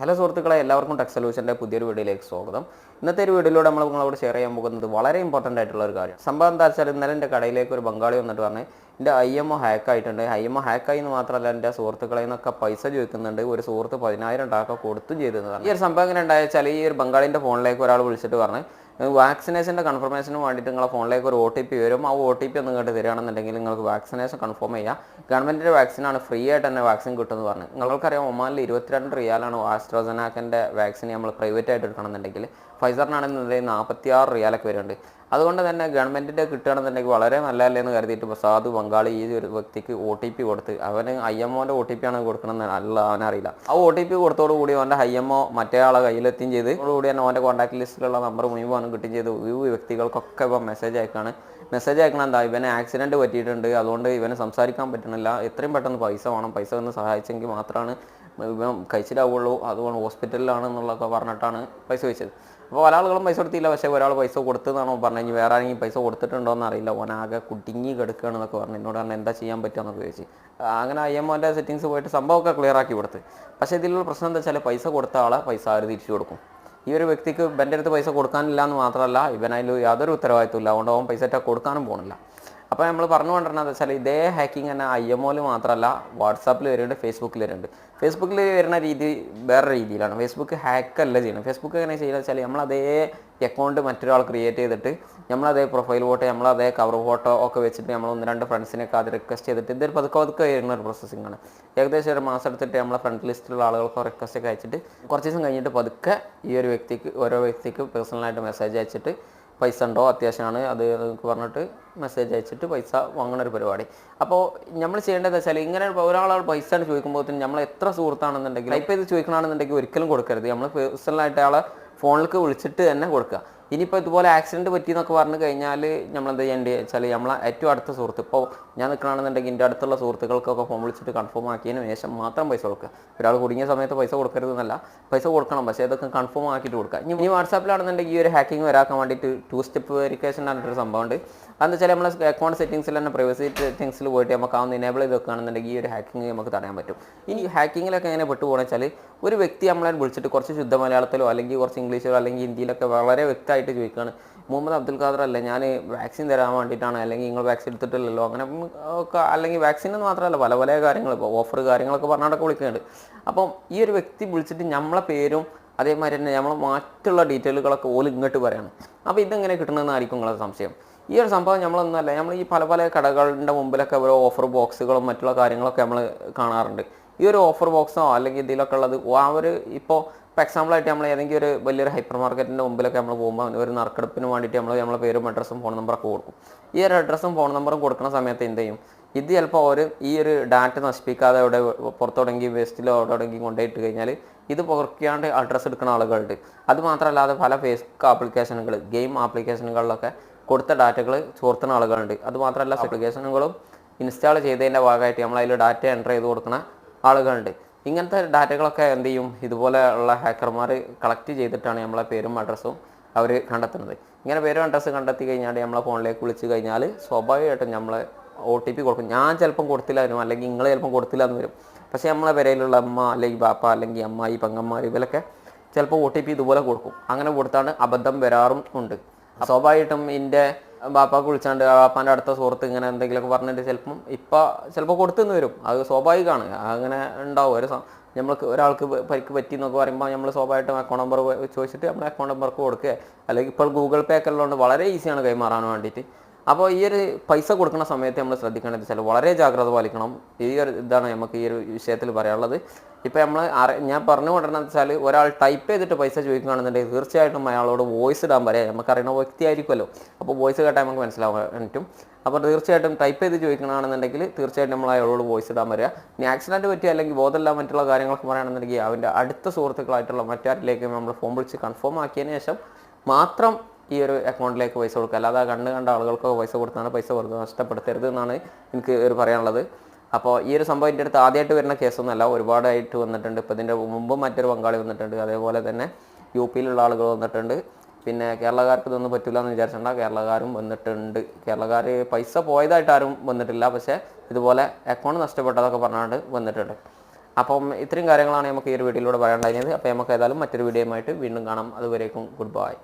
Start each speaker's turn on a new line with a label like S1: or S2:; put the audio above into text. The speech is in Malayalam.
S1: ഹലോ സുഹൃത്തുക്കളെ എല്ലാവർക്കും ടെക് സൊല്യൂഷന്റെ പുതിയൊരു വീഡിയോയിലേക്ക് സ്വാഗതം. ഇന്നത്തെ ഒരു വീഡിയോയിലൂടെ നമ്മൾ നിങ്ങളോട് ഷെയർ ചെയ്യാൻ പോകുന്നത് വളരെ ഇമ്പോർട്ടന്റ് ആയിട്ടുള്ള ഒരു കാര്യം. സംഭവം എന്താ വെച്ചാൽ ഇന്നലെ എന്റെ കടയിലേക്ക് ഒരു ബംഗാളി വന്നിട്ട് പറഞ്ഞ് എന്റെ ഐ എം ഒ ഹാക്ക് ആയിട്ടുണ്ട്. ഐ എം ഒ ഹാക്ക് ആയി എന്ന് മാത്രമല്ല എന്റെ സുഹൃത്തുക്കളിൽ നിന്നൊക്കെ പൈസ ചോദിക്കുന്നുണ്ട്. ഒരു സുഹൃത്ത് പതിനായിരം ടാക്ക കൊടുത്തും ചെയ്തതാണ് ഈ ഒരു സംഭവം എങ്ങനെ ഉണ്ടായാൽ ഈ ഒരു ബംഗാളിന്റെ ഫോണിലേക്ക് ഒരാൾ വിളിച്ചിട്ട് പറഞ്ഞ് വാക്സിനേഷന്റെ കൺഫർമേഷന് വേണ്ടിയിട്ട് നിങ്ങളെ ഫോണിലേക്ക് ഒരു ഒ ടി പി വരും. ആ ഒ ടി പി ഒന്ന് ഇങ്ങോട്ട് തരികയാണെന്നുണ്ടെങ്കിൽ നിങ്ങൾക്ക് വാക്സിനേഷൻ കൺഫേം ചെയ്യാം. ഗവൺമെന്റിന്റെ വാക്സിനാണ് ഫ്രീ ആയിട്ട് തന്നെ വാക്സിൻ കിട്ടുമെന്ന് പറഞ്ഞു. നിങ്ങൾക്കറിയാം ഒമാനിൽ ഇരുപത്തിരണ്ട് റിയാലാണ് ആസ്ട്രോസനാക്കിന്റെ വാക്സിൻ നമ്മൾ പ്രൈവറ്റ് ആയിട്ട് എടുക്കണമെന്നുണ്ടെങ്കിൽ. ഫൈസറിനാണെന്നുണ്ടെങ്കിൽ നാൽപ്പത്തി ആറ് റിയാലൊക്കെ വരുന്നുണ്ട്. അതുകൊണ്ട് തന്നെ ഗവൺമെന്റിന്റെ കിട്ടുകയാണെന്നുണ്ടെങ്കിൽ വളരെ നല്ലതല്ലേ എന്ന് കരുതിയിട്ട് ഇപ്പോൾ സാധു പങ്കാളി ഈ ഒരു വ്യക്തിക്ക് ഒ ടി പി കൊടുത്ത് അവന് ഐ എം ഒന്റെ ഒ ടി പി ആണ് കൊടുക്കണമെന്ന് അല്ല അവനറിയില്ല. ആ ഒ ടി പി കൊടുത്തോടുകൂടി അവന്റെ ഐ എം ഒ മറ്റേ ആളെ കയ്യിലെത്തുകയും ചെയ്ത് അതോടുകൂടി തന്നെ അവന്റെ കോൺടാക്ട് ലിസ്റ്റിലുള്ള നമ്പർ മുഴുവൻ കിട്ടുകയും ചെയ്ത്. ഈ വ്യക്തികൾക്കൊക്കെ ഇപ്പോൾ മെസ്സേജ് അയക്കാണ്. മെസ്സേജ് അയക്കണം എന്താ? ഇവന് ആക്സിഡന്റ് പറ്റിയിട്ടുണ്ട്. അതുകൊണ്ട് ഇവനെ സംസാരിക്കാൻ പറ്റണില്ല എത്രയും പെട്ടെന്ന് പൈസ വേണം. പൈസ ഒന്ന് സഹായിച്ചെങ്കിൽ മാത്രമാണ് ഇവൻ കഴിച്ചിലാവുള്ളൂ. അതുകൊണ്ട് ഹോസ്പിറ്റലിലാണ് എന്നുള്ളതൊക്കെ പറഞ്ഞിട്ടാണ് പൈസ വെച്ചത്. അപ്പോൾ പല ആളുകളും പൈസ കൊടുത്തില്ല. പക്ഷേ ഒരാൾ പൈസ കൊടുത്തതാണോ പറഞ്ഞു കഴിഞ്ഞാൽ വേറെ ആരെങ്കിലും പൈസ കൊടുത്തിട്ടുണ്ടോ എന്ന് അറിയില്ല ആകെ കുടുങ്ങി കിടക്കുകയാണെന്നൊക്കെ പറഞ്ഞു എന്നോട് പറഞ്ഞാൽ എന്താ ചെയ്യാൻ പറ്റുമെന്നൊക്കെ ചോദിച്ചു. അങ്ങനെ ഐ എം ഒന്റെ സെറ്റിങ്സ് പോയിട്ട് സംഭവമൊക്കെ ക്ലിയർ ആക്കി കൊടുത്ത്. പക്ഷേ ഇതിലുള്ള പ്രശ്നം എന്താ വെച്ചാൽ പൈസ കൊടുത്ത ആളെ പൈസ ആര് തിരിച്ചു കൊടുക്കും? ഈ ഒരു വ്യക്തിക്ക് എന്റെ അടുത്ത് പൈസ കൊടുക്കാനില്ല എന്ന് മാത്രമല്ല ഇവനതിൽ യാതൊരു ഉത്തരവാദിത്വമില്ല അതുകൊണ്ട് അവൻ പൈസ കൊടുക്കാനും പോകണില്ല അപ്പോൾ നമ്മൾ പറഞ്ഞു കൊണ്ടിരുന്നത് വെച്ചാൽ ഇതേ ഹാക്കിംഗ് തന്നെ ഐ എം ഒയിൽ മാത്രമല്ല വാട്സാപ്പിൽ വരുന്നുണ്ട് ഫേസ്ബുക്കിൽ വരുന്നുണ്ട്. ഫേസ്ബുക്കിൽ വരുന്ന രീതി വേറെ രീതിയിലാണ്. ഫേസ്ബുക്ക് ഹാക്ക് അല്ല ചെയ്യുന്നത്. ഫേസ്ബുക്ക് എങ്ങനെ ചെയ്യുന്നത് വെച്ചാൽ നമ്മൾ അതേ അക്കൗണ്ട് മറ്റൊരാൾ ക്രിയേറ്റ് ചെയ്തിട്ട് നമ്മളതേ പ്രൊഫൈൽ ഫോട്ടോ നമ്മളതേ കവർ ഫോട്ടോ ഒക്കെ വെച്ചിട്ട് നമ്മൾ ഒന്ന് രണ്ട് ഫ്രണ്ട്സിനൊക്കെ അത് റിക്വസ്റ്റ് ചെയ്തിട്ട് ഇതൊരു പതുക്കെ പതുക്കെ വരുന്ന ഒരു പ്രോസസ്സിംഗ് ആണ്. ഏകദേശം ഒരു മാസം എടുത്തിട്ട് നമ്മളെ ഫ്രണ്ട് ലിസ്റ്റിലുള്ള ആളുകൾക്ക് റിക്വസ്റ്റ് ഒക്കെ അയച്ചിട്ട് കുറച്ച് ദിവസം കഴിഞ്ഞിട്ട് പതുക്കെ ഈ ഒരു വ്യക്തിക്ക് ഓരോ വ്യക്തിക്ക് പേഴ്സണലായിട്ട് മെസ്സേജ് അയച്ചിട്ട് പൈസ ഉണ്ടോ? അത്യാവശ്യമാണ്. അത് പറഞ്ഞിട്ട് മെസ്സേജ് അയച്ചിട്ട് പൈസ വാങ്ങുന്ന ഒരു പരിപാടി. അപ്പോൾ നമ്മൾ ചെയ്യേണ്ടത് വെച്ചാൽ ഇങ്ങനെ ഒരാൾ പൈസ ചോദിക്കുമ്പോൾ നമ്മൾ എത്ര സുഹൃത്താണെന്നുണ്ടെങ്കിൽ ടൈപ്പ് ചെയ്ത് ചോദിക്കണമെന്നുണ്ടെങ്കിൽ ഒരിക്കലും കൊടുക്കരുത്. നമ്മൾ പേഴ്സണലായിട്ട് ആളെ ഫോണിലേക്ക് വിളിച്ചിട്ട് തന്നെ കൊടുക്കുക. ഇനിയിപ്പോൾ ഇതുപോലെ ആക്സിഡന്റ് പറ്റി എന്നൊക്കെ പറഞ്ഞു കഴിഞ്ഞാൽ നമ്മൾ എന്താ ചെയ്യേണ്ടത് വെച്ചാൽ നമ്മളെ ഏറ്റവും അടുത്ത സുഹൃത്ത് ഇപ്പോൾ ഞാൻ നിൽക്കണമെന്നുണ്ടെങ്കിൽ എന്റെ അടുത്തുള്ള സുഹൃത്തുക്കൾക്കൊക്കെ ഫോൺ വിളിച്ചിട്ട് കൺഫേം ആക്കിയതിന് ശേഷം മാത്രം പൈസ കൊടുക്കുക. ഒരാൾ കുടുങ്ങിയ സമയത്ത് പൈസ കൊടുക്കരുത് എന്നല്ല പൈസ കൊടുക്കണം പക്ഷേ ഇതൊക്കെ കൺഫേം ആക്കിയിട്ട് കൊടുക്കുക. ഇനി ഈ വാട്സാപ്പിലാണെന്നുണ്ടെങ്കിൽ ഈ ഒരു ഹാക്കിംഗ് വരാക്കാൻ വേണ്ടിയിട്ട് ടു സ്റ്റെപ്പ് വെരിഫിക്കേഷൻ പറഞ്ഞിട്ടൊരു സംഭവമുണ്ട് അതെന്ന് വെച്ചാൽ നമ്മൾ അക്കൗണ്ട് സെറ്റിംഗ്സിൽ തന്നെ പ്രൈവസി സെറ്റിംഗ്സിൽ പോയിട്ട് നമുക്ക് അതൊന്ന് എനേബിൾ ചെയ്ത് വെക്കുകയാണെന്നുണ്ടെങ്കിൽ ഈ ഒരു ഹാക്കിംഗ് നമുക്ക് തടയാൻ പറ്റും. ഇനി ഹാക്കിങ്ങിലൊക്കെ എങ്ങനെ പെട്ടു പോകുന്നത് വെച്ചാൽ ഒരു വ്യക്തി നമ്മളെ വിളിച്ചിട്ട് കുറച്ച് ശുദ്ധ മലയാളത്തിലോ അല്ലെങ്കിൽ കുറച്ച് ഇംഗ്ലീഷിലോ അല്ലെങ്കിൽ ഹിന്ദിയിലൊക്കെ വളരെ വ്യക്തമായിട്ട് ചോദിക്കുകയാണ് മുഹമ്മദ് അബ്ദുൽ ഖാദർ അല്ലേ ഞാൻ വാക്സിൻ തരാൻ വേണ്ടിയിട്ടാണ് അല്ലെങ്കിൽ നിങ്ങൾ വാക്സിൻ എടുത്തിട്ടില്ലല്ലോ അങ്ങനെ ഒക്കെ അല്ലെങ്കിൽ വാക്സിൻ എന്ന് മാത്രമല്ല പല പല കാര്യങ്ങൾ ഇപ്പോൾ ഓഫർ കാര്യങ്ങളൊക്കെ പറഞ്ഞാൽ വിളിക്കുന്നുണ്ട്. അപ്പം ഈ ഒരു വ്യക്തി വിളിച്ചിട്ട് നമ്മളെ പേരും അതേമാതിരി തന്നെ നമ്മൾ മറ്റുള്ള ഡീറ്റെയിലുകളൊക്കെ ഓൽ ഇങ്ങോട്ട് പറയണം. അപ്പോൾ ഇതെങ്ങനെ കിട്ടണമെന്നായിരിക്കും നിങ്ങളുടെ സംശയം? ഈ ഒരു സംഭവം നമ്മളൊന്നുമല്ല നമ്മൾ ഈ പല പല കടകളുടെ മുമ്പിലൊക്കെ ഓരോ ഓഫർ ബോക്സുകളും മറ്റുള്ള കാര്യങ്ങളൊക്കെ നമ്മൾ കാണാറുണ്ട്. ഈ ഒരു ഓഫർ ബോക്സോ അല്ലെങ്കിൽ എന്തെങ്കിലുമൊക്കെ ഉള്ളത് ആ ഒരു ഇപ്പോൾ ഇപ്പോൾ എക്സാമ്പിളായിട്ട് നമ്മൾ ഏതെങ്കിലും ഒരു വലിയൊരു ഹൈപ്പർ മാർക്കറ്റിന്റെ മുമ്പിലൊക്കെ നമ്മൾ പോകുമ്പോൾ ഒരു നറുക്കെടുപ്പിന് വേണ്ടിയിട്ട് നമ്മൾ നമ്മളെ പേരും അഡ്രസ്സും ഫോൺ നമ്പറൊക്കെ കൊടുക്കും. ഈ ഒരു അഡ്രസ്സും ഫോൺ നമ്പറും കൊടുക്കുന്ന സമയത്ത് എന്ത് ചെയ്യും? ഇത് ചിലപ്പോൾ അവർ ഈ ഒരു ഡാറ്റ നശിപ്പിക്കാതെ അവിടെ പുറത്തുടങ്ങി വേസ്റ്റിലോ തുടങ്ങി കൊണ്ടുപോയിട്ട് കഴിഞ്ഞാൽ ഇത് പുറക്കാണ്ട് അഡ്രസ്സ് എടുക്കുന്ന ആളുകളുണ്ട്. അത് മാത്രമല്ലാതെ പല ഫേസ്ബുക്ക് ആപ്ലിക്കേഷനുകൾ ഗെയിം ആപ്ലിക്കേഷനുകളിലൊക്കെ കൊടുത്ത ഡാറ്റകൾ ചോർത്തുന്ന ആളുകളുണ്ട്. അത് മാത്രമല്ല ആപ്ലിക്കേഷനുകളും ഇൻസ്റ്റാൾ ചെയ്തതിന്റെ ഭാഗമായിട്ട് നമ്മൾ അതിൽ ഡാറ്റ എന്റർ ചെയ്ത് കൊടുക്കുന്ന ആളുകളുണ്ട്. ഇങ്ങനത്തെ ഡാറ്റകളൊക്കെ എന്ത് ചെയ്യും? ഇതുപോലെയുള്ള ഹാക്കർമാർ കളക്ട് ചെയ്തിട്ടാണ് നമ്മളെ പേരും അഡ്രസ്സും അവർ കണ്ടെത്തുന്നത്. ഇങ്ങനെ പേരും അഡ്രസ്സ് കണ്ടെത്തി കഴിഞ്ഞാൽ നമ്മളെ ഫോണിലേക്ക് വിളിച്ച് കഴിഞ്ഞാൽ സ്വാഭാവികമായിട്ടും നമ്മൾ ഒ ടി പി കൊടുക്കും. ഞാൻ ചിലപ്പം കൊടുത്തില്ല വരും. അല്ലെങ്കിൽ നിങ്ങൾ ചിലപ്പം കൊടുത്തില്ല എന്ന് വരും. പക്ഷേ നമ്മളെ പെരയിലുള്ള അമ്മ അല്ലെങ്കിൽ ബാപ്പ അല്ലെങ്കിൽ അമ്മായി പെങ്ങന്മാർ ഇവരൊക്കെ ചിലപ്പോൾ ഒ ടി പി ഇതുപോലെ കൊടുക്കും. അങ്ങനെ കൊടുത്താണ് അബദ്ധം വരാറും ഉണ്ട്. സ്വാഭാവികമായിട്ടും എന്റെ ബാപ്പാക്ക് വിളിച്ചാണ്ട് ബാപ്പാന്റെ അടുത്ത സുഹൃത്ത് ഇങ്ങനെ എന്തെങ്കിലുമൊക്കെ പറഞ്ഞിട്ട് ചിലപ്പം ഇപ്പം ചിലപ്പോൾ കൊടുത്തുനിന്ന് വരും. അത് സ്വാഭാവികമാണ് അങ്ങനെ ഉണ്ടാവും. ഒരു നമ്മൾക്ക് ഒരാൾക്ക് പരിക്ക് പറ്റി എന്നൊക്കെ പറയുമ്പോൾ നമ്മൾ സ്വാഭാവികമായിട്ടും അക്കൗണ്ട് നമ്പർ ചോദിച്ചിട്ട് നമ്മുടെ അക്കൗണ്ട് നമ്പർക്ക് കൊടുക്കുക. അല്ലെങ്കിൽ ഇപ്പോൾ ഗൂഗിൾ പേ ഒക്കെ ഉള്ളതുകൊണ്ട് വളരെ ഈസിയാണ് കൈമാറാൻ വേണ്ടിയിട്ട്. അപ്പോൾ ഈ ഒരു പൈസ കൊടുക്കുന്ന സമയത്ത് നമ്മൾ ശ്രദ്ധിക്കേണ്ടത് ചില വളരെ ജാഗ്രത പാലിക്കണം. ഈ ഒരു ഇതാണ് നമുക്ക് ഈ ഒരു വിഷയത്തിൽ പറയാനുള്ളത്. ഇപ്പോൾ നമ്മൾ ഞാൻ പറഞ്ഞു കൊണ്ടിരുന്നത് വെച്ചാൽ ഒരാൾ ടൈപ്പ് ചെയ്തിട്ട് പൈസ ചോദിക്കുകയാണെന്നുണ്ടെങ്കിൽ തീർച്ചയായിട്ടും അയാളോട് വോയിസ് ഇടാൻ പറയാം നമുക്കറിയുന്ന വ്യക്തിയായിരിക്കുമല്ലോ. അപ്പോൾ വോയിസ് കേട്ടാൽ നമുക്ക് മനസ്സിലാവാൻ പറ്റും അപ്പോൾ തീർച്ചയായിട്ടും ടൈപ്പ് ചെയ്ത് ചോദിക്കണമെന്നുണ്ടെങ്കിൽ തീർച്ചയായിട്ടും നമ്മൾ അയാളോട് വോയിസ് ഇടാൻ വരിക. ഇനി ആക്സിഡന്റ് പറ്റിയ അല്ലെങ്കിൽ ബോധമില്ല മറ്റുള്ള കാര്യങ്ങളൊക്കെ പറയുകയാണെന്നുണ്ടെങ്കിൽ അവന്റെ അടുത്ത സുഹൃത്തുക്കളായിട്ടുള്ള മറ്റാരിലേക്ക് നമ്മൾ ഫോൺ വിളിച്ച് കൺഫേം ആക്കിയതിന് ശേഷം മാത്രം ഈ ഒരു അക്കൗണ്ടിലേക്ക് പൈസ കൊടുക്കുക. അല്ലാതെ കണ്ട് കണ്ട ആളുകൾക്കൊക്കെ പൈസ കൊടുത്താണ് പൈസ കൊടുക്കുന്നത് നഷ്ടപ്പെടുത്തരുത് എന്നാണ് എനിക്ക് ഒരു പറയാനുള്ളത്. അപ്പോൾ ഈ ഒരു സംഭവം എന്റെ അടുത്ത് ആദ്യമായിട്ട് വരുന്ന കേസൊന്നുമല്ല. ഒരുപാടായിട്ട് വന്നിട്ടുണ്ട്. ഇപ്പോൾ ഇതിന്റെ മുമ്പും മറ്റൊരു പങ്കാളി വന്നിട്ടുണ്ട്. അതേപോലെ തന്നെ യു പിയിലുള്ള ആളുകൾ വന്നിട്ടുണ്ട്. പിന്നെ കേരളക്കാർക്ക് ഇതൊന്നും പറ്റില്ല എന്ന് വിചാരിച്ചിട്ടുണ്ട കേരളക്കാരും വന്നിട്ടുണ്ട്. കേരളക്കാർ പൈസ പോയതായിട്ട് ആരും വന്നിട്ടില്ല. പക്ഷേ ഇതുപോലെ അക്കൗണ്ട് നഷ്ടപ്പെട്ടതൊക്കെ പറഞ്ഞുകൊണ്ട് വന്നിട്ടുണ്ട്. അപ്പം ഇത്രയും കാര്യങ്ങളാണ് നമുക്ക് ഈ ഒരു വീഡിയോയിലൂടെ പറയാനുണ്ടായിരുന്നത്. അപ്പോൾ നമുക്ക് ഏതായാലും മറ്റൊരു വീഡിയോയുമായിട്ട് വീണ്ടും കാണാം. അതുവരേക്കും ഗുഡ് ബൈ.